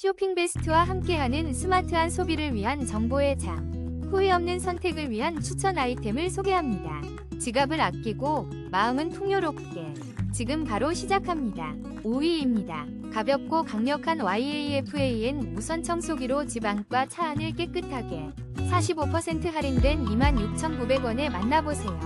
쇼핑 베스트와 함께하는 스마트한 소비를 위한 정보의 장. 후회 없는 선택을 위한 추천 아이템을 소개합니다. 지갑을 아끼고 마음은 풍요롭게. 지금 바로 시작합니다. 5위입니다. 가볍고 강력한 YAFAN 무선 청소기로 집 안과 차 안을 깨끗하게 45% 할인된 26,900원에 만나보세요.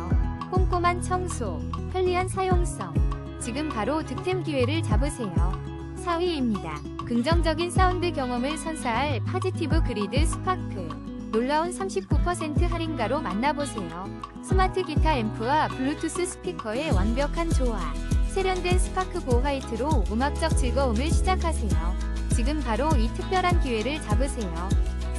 꼼꼼한 청소, 편리한 사용성. 지금 바로 득템 기회를 잡으세요. 4위입니다. 긍정적인 사운드 경험을 선사할 파지티브 그리드 스파크. 놀라운 39% 할인가로 만나보세요. 스마트 기타 앰프와 블루투스 스피커의 완벽한 조화. 세련된 스파크 고 화이트로 음악적 즐거움을 시작하세요. 지금 바로 이 특별한 기회를 잡으세요.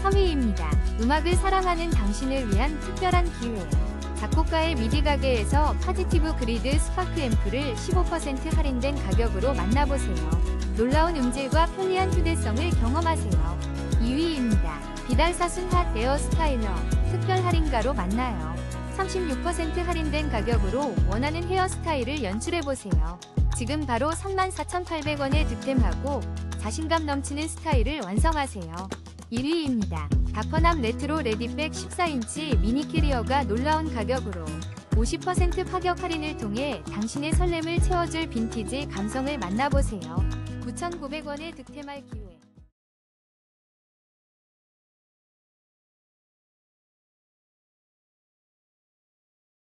3위입니다. 음악을 사랑하는 당신을 위한 특별한 기회. 작곡가의 미디 가게에서 파지티브 그리드 스파크 앰프를 15% 할인된 가격으로 만나보세요. 놀라운 음질과 편리한 휴대성을 경험하세요. 2위입니다. 비달사순 핫 에어 스타일러 특별 할인가로 만나요. 36% 할인된 가격으로 원하는 헤어스타일을 연출해보세요. 지금 바로 34,800원에 득템하고 자신감 넘치는 스타일을 완성하세요. 1위입니다. 다퍼남 레트로 레디백 14인치 미니 캐리어가 놀라운 가격으로 50% 파격 할인을 통해 당신의 설렘을 채워줄 빈티지 감성을 만나보세요. 9,900원에 득템할 기회.